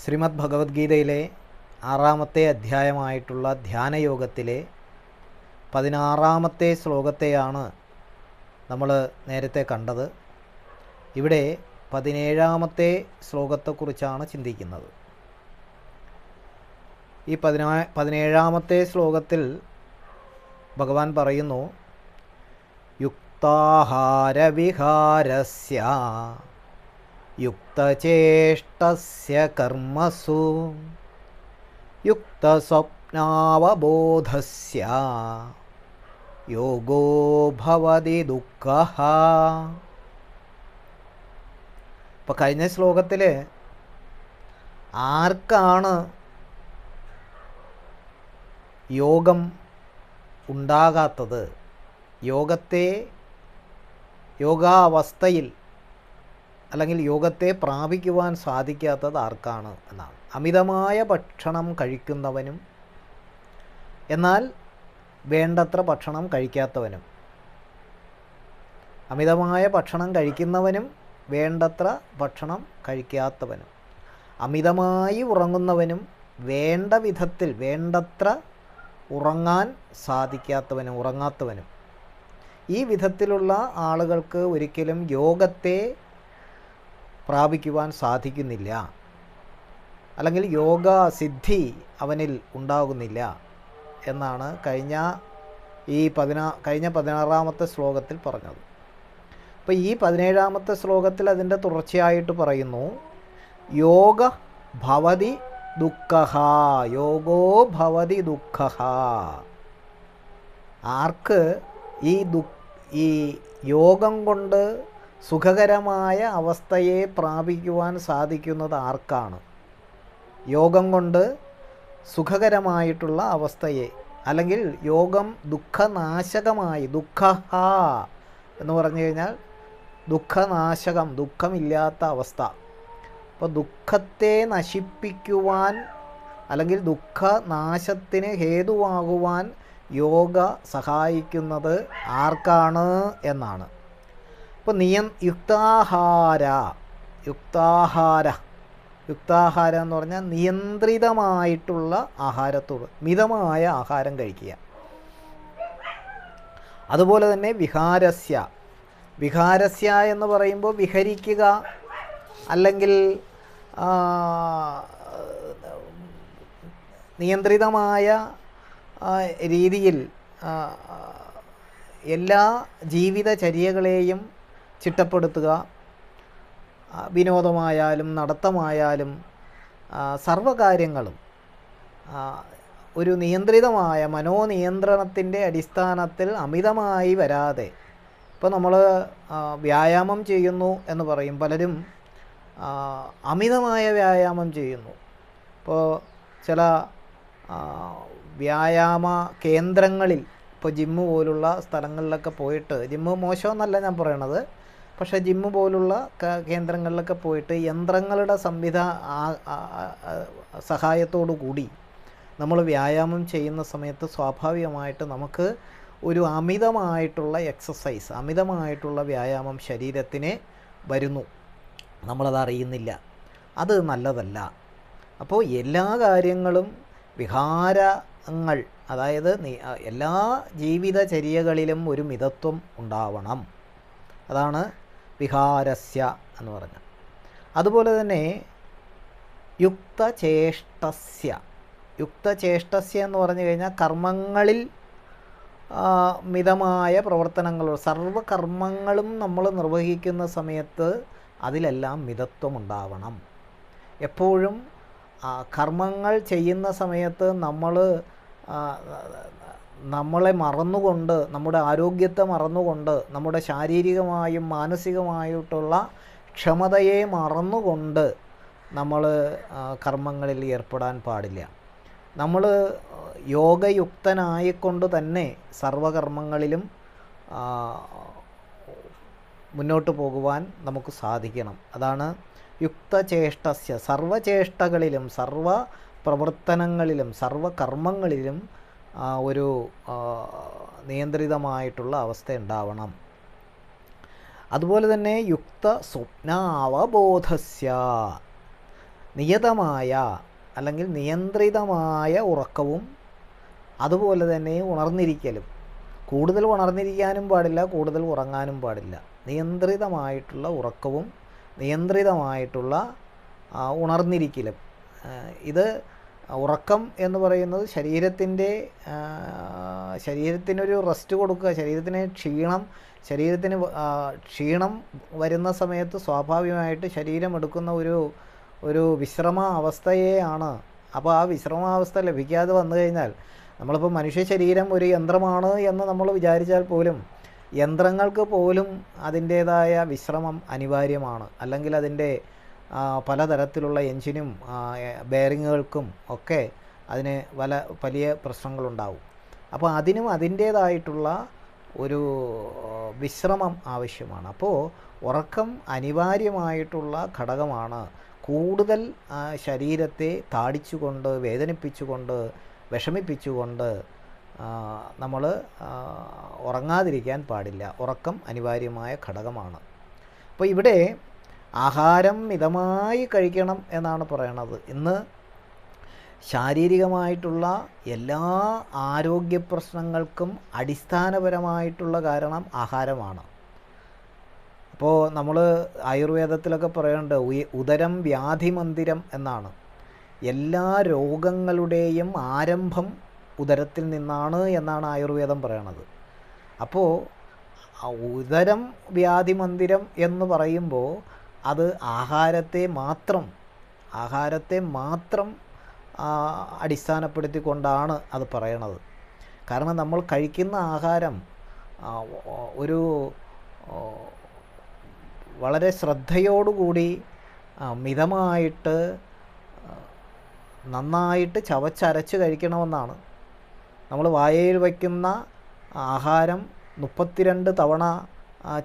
ശ്രീമദ് ഭഗവത്ഗീതയിലെ ആറാമത്തെ അധ്യായമായിട്ടുള്ള ധ്യാനയോഗത്തിലെ പതിനാറാമത്തെ ശ്ലോകത്തെയാണ് നമ്മൾ നേരത്തെ കണ്ടത്. ഇവിടെ പതിനേഴാമത്തെ ശ്ലോകത്തെക്കുറിച്ചാണ് ചിന്തിക്കുന്നത്. ഈ പതിനാ പതിനേഴാമത്തെ ശ്ലോകത്തിൽ ഭഗവാൻ പറയുന്നു യുക്താഹാരവിഹാരസ്യ യുക്തചേഷ്ടസ്യ കർമ്മസു. യുക്തസ്വപ്നാവബോധസ്യ. യോഗോ ഭവതി ദുഃഖ. ഇപ്പം കഴിഞ്ഞ ശ്ലോകത്തിൽ ആർക്കാണ് യോഗം ഉണ്ടാകാത്തത്? യോഗത്തെ യോഗാവസ്ഥയിൽ അല്ലെങ്കിൽ യോഗത്തെ പ്രാപിക്കുവാൻ സാധിക്കാത്തത് ആർക്കാണ് എന്നാണ്. അമിതമായ ഭക്ഷണം കഴിക്കുന്നവനും എന്നാൽ വേണ്ടത്ര ഭക്ഷണം കഴിക്കാത്തവനും അമിതമായ ഭക്ഷണം കഴിക്കുന്നവനും വേണ്ടത്ര ഭക്ഷണം കഴിക്കാത്തവനും അമിതമായി ഉറങ്ങുന്നവനും വേണ്ട വിധത്തിൽ വേണ്ടത്ര ഉറങ്ങാൻ സാധിക്കാത്തവനും ഉറങ്ങാത്തവനും. ഈ വിധത്തിലുള്ള ആളുകൾക്ക് ഒരിക്കലും യോഗത്തെ പ്രാപിക്കുവാൻ സാധിക്കുന്നില്ല. അല്ലെങ്കിൽ യോഗ സിദ്ധി അവനിൽ ഉണ്ടാകുന്നില്ല എന്നാണ് കഴിഞ്ഞ ഈ പതിനാ കഴിഞ്ഞ പതിനാറാമത്തെ ശ്ലോകത്തിൽ പറഞ്ഞത്. അപ്പോൾ ഈ പതിനേഴാമത്തെ ശ്ലോകത്തിൽ അതിന്റെ തുടർച്ചയായിട്ട് പറയുന്നു യോഗ ഭവതി ദുഃഖ യോഗോ ഭവതി ദുഃഖ ആർക്ക് ഈ ദു ഈ യോഗം കൊണ്ട് സുഖകരമായ അവസ്ഥയെ പ്രാപിക്കുവാൻ സാധിക്കുന്നത് ആർക്കാണ്? യോഗം കൊണ്ട് സുഖകരമായിട്ടുള്ള അവസ്ഥയെ അല്ലെങ്കിൽ യോഗം ദുഃഖനാശകമായി ദുഃഖ എന്ന് പറഞ്ഞു കഴിഞ്ഞാൽ ദുഃഖനാശകം ദുഃഖമില്ലാത്ത അവസ്ഥ. അപ്പോൾ ദുഃഖത്തെ നശിപ്പിക്കുവാൻ അല്ലെങ്കിൽ ദുഃഖനാശത്തിന് ഹേതുവാകുവാൻ യോഗ സഹായിക്കുന്നത് ആർക്കാണ് എന്നാണ്. ഇപ്പോൾ നിയം യുക്താഹാര. യുക്താഹാര. യുക്താഹാര എന്ന് പറഞ്ഞാൽ നിയന്ത്രിതമായിട്ടുള്ള ആഹാരത്തോട് മിതമായ ആഹാരം കഴിക്കുക. അതുപോലെ തന്നെ വിഹാരസ്യ. വിഹാരസ്യ എന്ന് പറയുമ്പോൾ വിഹരിക്കുക അല്ലെങ്കിൽ നിയന്ത്രിതമായ രീതിയിൽ എല്ലാ ജീവിതചര്യകളെയും ചിട്ടപ്പെടുത്തുക വിനോദമായാലും നടത്തമായാലും സർവകാര്യങ്ങളും ഒരു നിയന്ത്രിതമായ മനോനിയന്ത്രണത്തിന്റെ അടിസ്ഥാനത്തിൽ അമിതമായി വരാതെ ഇപ്പോൾ നമ്മൾ വ്യായാമം ചെയ്യുന്നു എന്ന് പറയും. പലരും അമിതമായ വ്യായാമം ചെയ്യുന്നു. ഇപ്പോൾ ചില വ്യായാമ കേന്ദ്രങ്ങളിൽ ഇപ്പോൾ ജിമ്മ് പോലുള്ള സ്ഥലങ്ങളിലൊക്കെ പോയിട്ട് ജിമ്മ് മോശമെന്നല്ല ഞാൻ പറയണത് പക്ഷേ ജിമ്മ് പോലുള്ള കേന്ദ്രങ്ങളിലൊക്കെ പോയിട്ട് യന്ത്രങ്ങളുടെ സംവിധ സഹായത്തോടു കൂടി നമ്മൾ വ്യായാമം ചെയ്യുന്ന സമയത്ത് സ്വാഭാവികമായിട്ട് നമുക്ക് ഒരു അമിതമായിട്ടുള്ള എക്സസൈസ് അമിതമായിട്ടുള്ള വ്യായാമം ശരീരത്തിന് വരുന്നു. നമ്മളത് അറിയുന്നില്ല. അത് നല്ലതല്ല. അപ്പോൾ എല്ലാ കാര്യങ്ങളും വിഹാരങ്ങൾ അതായത് എല്ലാ ജീവിതചര്യകളിലും ഒരു മിതത്വം ഉണ്ടാവണം. അതാണ് വിഹാരസ്യ എന്ന് പറഞ്ഞു. അതുപോലെ തന്നെ യുക്തചേഷ്ടസ്യ. യുക്തചേഷ്ടസ്യ എന്ന് പറഞ്ഞു കഴിഞ്ഞാൽ കർമ്മങ്ങളിൽ മിതമായ പ്രവർത്തനങ്ങൾ സർവകർമ്മങ്ങളും നമ്മൾ നിർവഹിക്കുന്ന സമയത്ത് അതിലെല്ലാം മിതത്വം ഉണ്ടാവണം എപ്പോഴും കർമ്മങ്ങൾ ചെയ്യുന്ന സമയത്ത് നമ്മൾ നമ്മളെ മറന്നുകൊണ്ട് നമ്മുടെ ആരോഗ്യത്തെ മറന്നുകൊണ്ട് നമ്മുടെ ശാരീരികമായും മാനസികമായിട്ടുള്ള ക്ഷമതയെ മറന്നുകൊണ്ട് നമ്മൾ കർമ്മങ്ങളിൽ ഏർപ്പെടാൻ പാടില്ല. നമ്മൾ യോഗയുക്തനായിക്കൊണ്ട് തന്നെ സർവകർമ്മങ്ങളിലും മുന്നോട്ട് പോകുവാൻ നമുക്ക് സാധിക്കണം. അതാണ് യുക്തചേഷ്ടസ്യ. സർവചേഷ്ടകളിലും സർവ പ്രവർത്തനങ്ങളിലും സർവകർമ്മങ്ങളിലും ഒരു നിയന്ത്രിതമായിട്ടുള്ള അവസ്ഥ ഉണ്ടാവണം. അതുപോലെ തന്നെ യുക്ത സ്വപ്നാവബോധസ്യ നിയതമായ അല്ലെങ്കിൽ നിയന്ത്രിതമായ ഉറക്കവും അതുപോലെ തന്നെ ഉണർന്നിരിക്കലും. കൂടുതൽ ഉണർന്നിരിക്കാനും പാടില്ല കൂടുതൽ ഉറങ്ങാനും പാടില്ല. നിയന്ത്രിതമായിട്ടുള്ള ഉറക്കവും നിയന്ത്രിതമായിട്ടുള്ള ഉണർന്നിരിക്കലും. ഇത് ഉറക്കം എന്ന് പറയുന്നത് ശരീരത്തിന്റെ ശരീരത്തിനൊരു റെസ്റ്റ് കൊടുക്കുക ശരീരത്തിന് ക്ഷീണം ശരീരത്തിന് ക്ഷീണം വരുന്ന സമയത്ത് സ്വാഭാവികമായിട്ട് ശരീരം എടുക്കുന്ന ഒരു ഒരു വിശ്രമ അവസ്ഥയെയാണ് അപ്പോൾ ആ വിശ്രമാവസ്ഥ ലഭിക്കാതെ വന്നു കഴിഞ്ഞാൽ നമ്മളിപ്പോൾ മനുഷ്യ ശരീരം ഒരു യന്ത്രമാണ് എന്ന് നമ്മൾ വിചാരിച്ചാൽ പോലും യന്ത്രങ്ങൾക്ക് പോലും അതിന്റേതായ വിശ്രമം അനിവാര്യമാണ്. അല്ലെങ്കിൽ അതിന്റെ പലതരത്തിലുള്ള എൻജിനും ബെയറിങ്ങുകൾക്കും ഒക്കെ അതിന് പല വലിയ പ്രശ്നങ്ങളുണ്ടാവും. അപ്പോൾ അതിനും അതിന്റേതായിട്ടുള്ള ഒരു വിശ്രമം ആവശ്യമാണ്. അപ്പോൾ ഉറക്കം അനിവാര്യമായിട്ടുള്ള ഘടകമാണ് കൂടുതൽ ശരീരത്തെ താടിച്ചുകൊണ്ട് വേദനിപ്പിച്ചുകൊണ്ട് വിഷമിപ്പിച്ചുകൊണ്ട് നമ്മൾ ഉറങ്ങാതിരിക്കാൻ പാടില്ല. ഉറക്കം അനിവാര്യമായ ഘടകമാണ്. അപ്പോൾ ഇവിടെ ആഹാരം മിതമായി കഴിക്കണം എന്നാണ് പറയണത്. ഇന്ന് ശാരീരികമായിട്ടുള്ള എല്ലാ ആരോഗ്യ പ്രശ്നങ്ങൾക്കും അടിസ്ഥാനപരമായിട്ടുള്ള കാരണം ആഹാരമാണ്. അപ്പോൾ നമ്മൾ ആയുർവേദത്തിലൊക്കെ പറയുന്നുണ്ട് ഉദരം വ്യാധി മന്ദിരം എന്നാണ്. എല്ലാ രോഗങ്ങളുടെയും ആരംഭം ഉദരത്തിൽ നിന്നാണ് എന്നാണ് ആയുർവേദം പറയണത്. അപ്പോൾ ഉദരം വ്യാധി മന്ദിരം എന്ന് പറയുമ്പോൾ അത് ആഹാരത്തെ മാത്രം ആഹാരത്തെ മാത്രം അടിസ്ഥാനപ്പെടുത്തിക്കൊണ്ടാണ് അത് പറയണത്. കാരണം നമ്മൾ കഴിക്കുന്ന ആഹാരം ഒരു വളരെ ശ്രദ്ധയോടുകൂടി മിതമായിട്ട് നന്നായിട്ട് ചവച്ചരച്ച് കഴിക്കണമെന്നാണ്. നമ്മൾ വായയിൽ വയ്ക്കുന്ന ആഹാരം മുപ്പത്തിരണ്ട് തവണ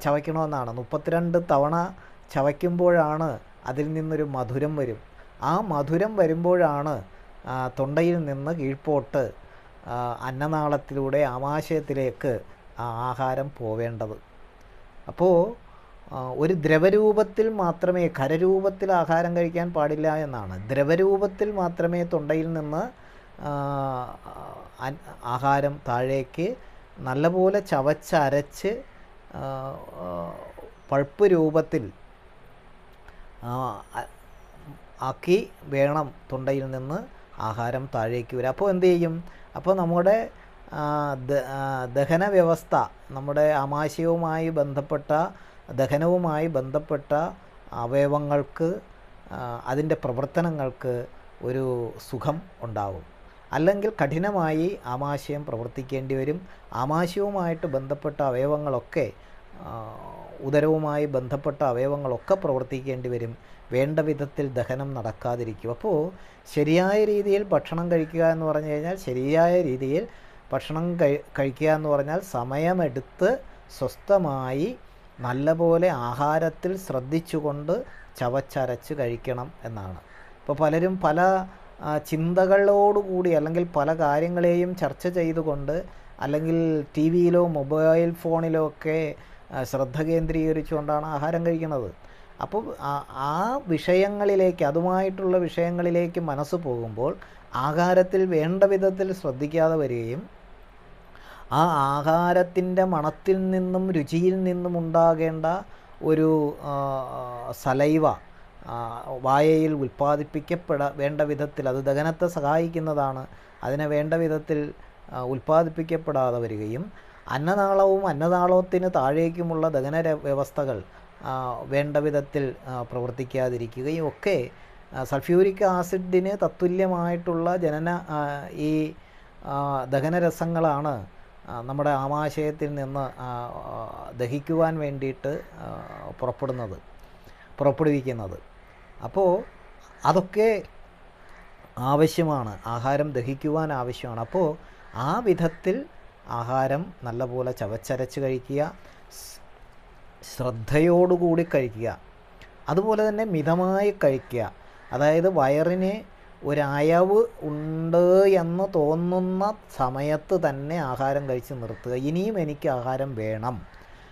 ചവയ്ക്കണമെന്നാണ്. മുപ്പത്തിരണ്ട് തവണ ചവയ്ക്കുമ്പോഴാണ് അതിൽ നിന്നൊരു മധുരം വരും. ആ മധുരം വരുമ്പോഴാണ് തൊണ്ടയിൽ നിന്ന് കീഴ്പോട്ട് അന്നനാളത്തിലൂടെ ആമാശയത്തിലേക്ക് ആഹാരം പോവേണ്ടത്. അപ്പോൾ ഒരു ദ്രവരൂപത്തിൽ മാത്രമേ ഖരരൂപത്തിൽ ആഹാരം കഴിക്കാൻ പാടില്ല എന്നാണ്. ദ്രവരൂപത്തിൽ മാത്രമേ തൊണ്ടയിൽ നിന്ന് ആഹാരം താഴേക്ക് നല്ലപോലെ ചവച്ചരച്ച് പൾപ്പ് രൂപത്തിൽ ആക്കി വേണം തൊണ്ടയിൽ നിന്ന് ആഹാരം താഴേക്ക് വരിക അപ്പോൾ എന്ത് ചെയ്യും? അപ്പോൾ നമ്മുടെ ദഹന വ്യവസ്ഥ നമ്മുടെ ആമാശയവുമായി ബന്ധപ്പെട്ട ദഹനവുമായി ബന്ധപ്പെട്ട അവയവങ്ങൾക്ക് അതിന്റെ പ്രവർത്തനങ്ങൾക്ക് ഒരു സുഖം ഉണ്ടാവും. അല്ലെങ്കിൽ കഠിനമായി ആമാശയം പ്രവർത്തിക്കേണ്ടി വരും. ആമാശയവുമായിട്ട് ബന്ധപ്പെട്ട അവയവങ്ങളൊക്കെ ഉദരവുമായി ബന്ധപ്പെട്ട അവയവങ്ങളൊക്കെ പ്രവർത്തിക്കേണ്ടി വരും. വേണ്ട വിധത്തിൽ ദഹനം നടക്കാതിരിക്കും. അപ്പോൾ ശരിയായ രീതിയിൽ ഭക്ഷണം കഴിക്കുക എന്ന് പറഞ്ഞു കഴിഞ്ഞാൽ ശരിയായ രീതിയിൽ ഭക്ഷണം കഴി കഴിക്കുക എന്ന് പറഞ്ഞാൽ സമയമെടുത്ത് സ്വസ്ഥമായി നല്ലപോലെ ആഹാരത്തിൽ ശ്രദ്ധിച്ചുകൊണ്ട് ചവച്ചരച്ച് കഴിക്കണം എന്നാണ്. ഇപ്പോൾ പലരും പല ചിന്തകളോടുകൂടി അല്ലെങ്കിൽ പല കാര്യങ്ങളെയും ചർച്ച ചെയ്തുകൊണ്ട് അല്ലെങ്കിൽ ടി വിയിലോ മൊബൈൽ ഫോണിലോ ഒക്കെ ശ്രദ്ധ കേന്ദ്രീകരിച്ചുകൊണ്ടാണ് ആഹാരം കഴിക്കുന്നത്. അപ്പോൾ ആ- വിഷയങ്ങളിലേക്ക് അതുമായിട്ടുള്ള വിഷയങ്ങളിലേക്ക് മനസ്സ് പോകുമ്പോൾ ആഹാരത്തിൽ വേണ്ട വിധത്തിൽ ശ്രദ്ധിക്കാതെ വരികയും ആ ആഹാരത്തിന്റെ മണത്തിൽ നിന്നും രുചിയിൽ നിന്നും ഉണ്ടാകേണ്ട ഒരു സലൈവ വായയിൽ ഉൽപ്പാദിപ്പിക്കപ്പെട വേണ്ട വിധത്തിൽ അത് ദഹനത്തെ സഹായിക്കുന്നതാണ് അതിനെ വേണ്ട വിധത്തിൽ ഉൽപ്പാദിപ്പിക്കപ്പെടാതെ വരികയും അന്നനാളവും അന്നനാളത്തിന് താഴേക്കുമുള്ള ദഹന വ്യവസ്ഥകൾ വേണ്ട വിധത്തിൽ പ്രവർത്തിക്കാതിരിക്കുകയും ഒക്കെ സൾഫ്യൂരിക് ആസിഡിന് തത്തുല്യമായിട്ടുള്ള ജനന ഈ ദഹനരസങ്ങളാണ് നമ്മുടെ ആമാശയത്തിൽ നിന്ന് ദഹിക്കുവാൻ വേണ്ടിയിട്ട് പുറപ്പെടുന്നത് പുറപ്പെടുവിക്കുന്നത്. അപ്പോൾ അതൊക്കെ ആവശ്യമാണ് ആഹാരം ദഹിക്കുവാൻ ആവശ്യമാണ്. അപ്പോൾ ആ വിധത്തിൽ ആഹാരം നല്ലപോലെ ചവച്ചരച്ച് കഴിക്കുക ശ്രദ്ധയോടുകൂടി കഴിക്കുക. അതുപോലെ തന്നെ മിതമായി കഴിക്കുക. അതായത് വയറിന് ഒരയവ് ഉണ്ട് എന്ന് തോന്നുന്ന സമയത്ത് തന്നെ ആഹാരം കഴിച്ച് നിർത്തുക. ഇനിയും എനിക്ക് ആഹാരം വേണം.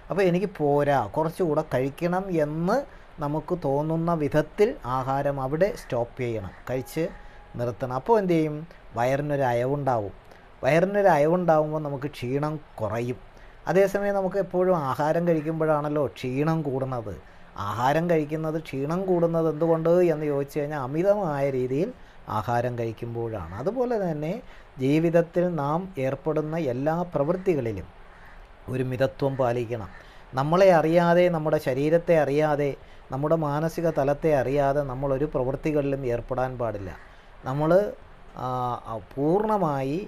അപ്പോൾ എനിക്ക് പോരാ. കുറച്ചുകൂടെ കഴിക്കണം എന്ന് നമുക്ക് തോന്നുന്ന വിധത്തിൽ ആഹാരം അവിടെ സ്റ്റോപ്പ് ചെയ്യണം. കഴിച്ച് നിർത്തണം. അപ്പോൾ എന്ത് ചെയ്യും? വയറിനൊരു അയവുണ്ടാവും വയറിനൊരു അയവുണ്ടാകുമ്പോൾ നമുക്ക് ക്ഷീണം കുറയും. അതേസമയം നമുക്ക് എപ്പോഴും ആഹാരം കഴിക്കുമ്പോഴാണല്ലോ ക്ഷീണം കൂടുന്നത്. ആഹാരം കഴിക്കുന്നത് ക്ഷീണം കൂടുന്നത് എന്തുകൊണ്ട് എന്ന് ചോദിച്ചു കഴിഞ്ഞാൽ അമിതമായ രീതിയിൽ ആഹാരം കഴിക്കുമ്പോഴാണ്. അതുപോലെ തന്നെ ജീവിതത്തിൽ നാം ഏർപ്പെടുന്ന എല്ലാ പ്രവൃത്തികളിലും ഒരു മിതത്വം പാലിക്കണം. നമ്മളെ അറിയാതെ നമ്മുടെ ശരീരത്തെ അറിയാതെ നമ്മുടെ മാനസിക തലത്തെ അറിയാതെ നമ്മളൊരു പ്രവൃത്തികളിലും ഏർപ്പെടാൻ പാടില്ല. നമ്മൾ പൂർണമായി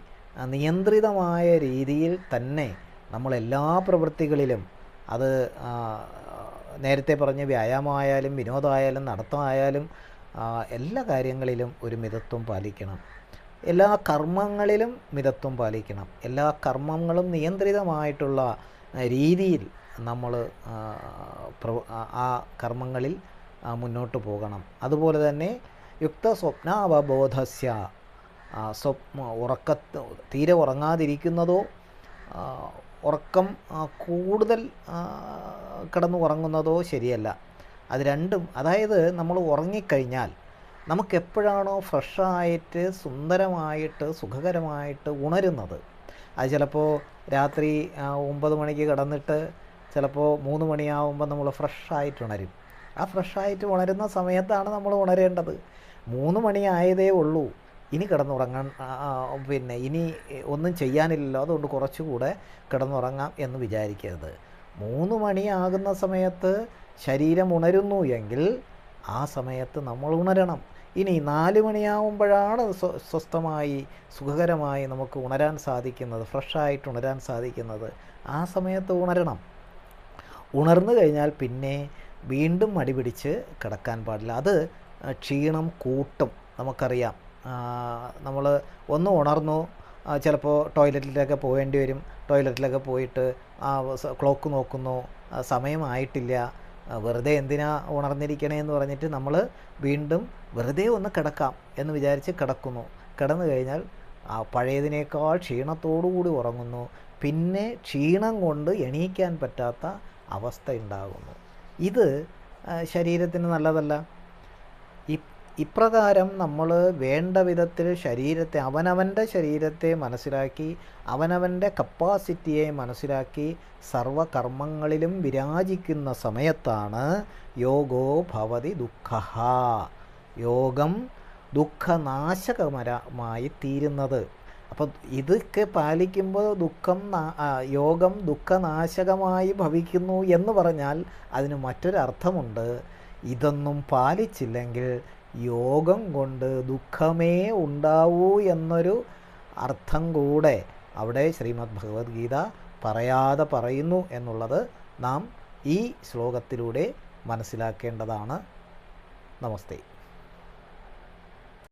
നിയന്ത്രിതമായ രീതിയിൽ തന്നെ നമ്മളെല്ലാ പ്രവൃത്തികളിലും അത് നേരത്തെ പറഞ്ഞ വ്യായാമമായാലും വിനോദമായാലും നടത്തമായാലും എല്ലാ കാര്യങ്ങളിലും ഒരു മിതത്വം പാലിക്കണം. എല്ലാ കർമ്മങ്ങളിലും മിതത്വം പാലിക്കണം. എല്ലാ കർമ്മങ്ങളും നിയന്ത്രിതമായിട്ടുള്ള രീതിയിൽ നമ്മൾ ആ കർമ്മങ്ങളിൽ മുന്നോട്ട് പോകണം. അതുപോലെ തന്നെ യുക്ത സ്വപ്നാവബോധസ്യ സ്വപ്ന ഉറക്ക തീരെ ഉറങ്ങാതിരിക്കുന്നതോ ഉറക്കം കൂടുതൽ കിടന്ന് ഉറങ്ങുന്നതോ ശരിയല്ല. അത് രണ്ടും അതായത് നമ്മൾ ഉറങ്ങിക്കഴിഞ്ഞാൽ നമുക്ക് എപ്പോഴാണോ ഫ്രഷായിട്ട് സുന്ദരമായിട്ട് സുഖകരമായിട്ട് ഉണരുന്നത്? അത് ചിലപ്പോൾ രാത്രി ഒമ്പത് മണിക്ക് കിടന്നിട്ട് ചിലപ്പോൾ മൂന്ന് മണിയാവുമ്പോൾ നമ്മൾ ഫ്രഷായിട്ട് ഉണരും. ആ ഫ്രഷായിട്ട് ഉണരുന്ന സമയത്താണ് നമ്മൾ ഉണരേണ്ടത്. മൂന്ന് മണിയായതേ ഉള്ളൂ. ഇനി കിടന്നുറങ്ങാൻ പിന്നെ ഇനി ഒന്നും ചെയ്യാനില്ലല്ലോ. അതുകൊണ്ട് കുറച്ചുകൂടെ കിടന്നുറങ്ങാം എന്ന് വിചാരിക്കരുത്. മൂന്ന് മണിയാകുന്ന സമയത്ത് ശരീരം ഉണരുന്നു എങ്കിൽ ആ സമയത്ത് നമ്മൾ ഉണരണം. ഇനി നാല് മണിയാവുമ്പോഴാണ് സ്വ- സ്വസ്ഥമായി സുഖകരമായി നമുക്ക് ഉണരാൻ സാധിക്കുന്നത് ഫ്രഷായിട്ട് ഉണരാൻ സാധിക്കുന്നത്. ആ സമയത്ത് ഉണരണം. ഉണർന്നു കഴിഞ്ഞാൽ പിന്നെ വീണ്ടും മടി പിടിച്ച് കിടക്കാൻ പാടില്ല. അത് ക്ഷീണം കൂട്ടും നമുക്കറിയാം. നമ്മൾ ഒന്ന് ഉണർന്നു. ചിലപ്പോൾ ടോയ്ലറ്റിലൊക്കെ പോകേണ്ടി വരും. ടോയ്ലറ്റിലൊക്കെ പോയിട്ട് ക്ലോക്ക് നോക്കുന്നു. സമയമായിട്ടില്ല. വെറുതെ എന്തിനാ ഉണർന്നിരിക്കണേ എന്ന് പറഞ്ഞിട്ട് നമ്മൾ വീണ്ടും വെറുതെ ഒന്ന് കിടക്കാം എന്ന് വിചാരിച്ച് കിടക്കുന്നു. കിടന്നു കഴിഞ്ഞാൽ പഴയതിനേക്കാൾ ക്ഷീണത്തോടുകൂടി ഉറങ്ങുന്നു. പിന്നെ ക്ഷീണം കൊണ്ട് എണീക്കാൻ പറ്റാത്ത അവസ്ഥ ഉണ്ടാകുന്നു. ഇത് ശരീരത്തിന് നല്ലതല്ല. ഇപ്രകാരം നമ്മൾ വേണ്ട വിധത്തിൽ ശരീരത്തെ അവനവന്റെ ശരീരത്തെ മനസ്സിലാക്കി അവനവന്റെ കപ്പാസിറ്റിയെ മനസ്സിലാക്കി സർവകർമ്മങ്ങളിലും വിരാജിക്കുന്ന സമയത്താണ് യോഗോ ഭവതി ദുഃഖ യോഗം ദുഃഖനാശകമരമായി തീരുന്നത്. അപ്പോൾ ഇതൊക്കെ പാലിക്കുമ്പോൾ ദുഃഖം യോഗം ദുഃഖനാശകമായി ഭവിക്കുന്നു എന്ന് പറഞ്ഞാൽ അതിന് മറ്റൊരർത്ഥമുണ്ട്. ഇതൊന്നും പാലിച്ചില്ലെങ്കിൽ യോഗം കൊണ്ട് ദുഃഖമേ ഉണ്ടാവൂ എന്നൊരു അർത്ഥം കൂടെ അവിടെ ശ്രീമദ് ഭഗവത്ഗീത പറയാതെ പറയുന്നു എന്നുള്ളത് നാം ഈ ശ്ലോകത്തിലൂടെ മനസ്സിലാക്കേണ്ടതാണ്. നമസ്തേ.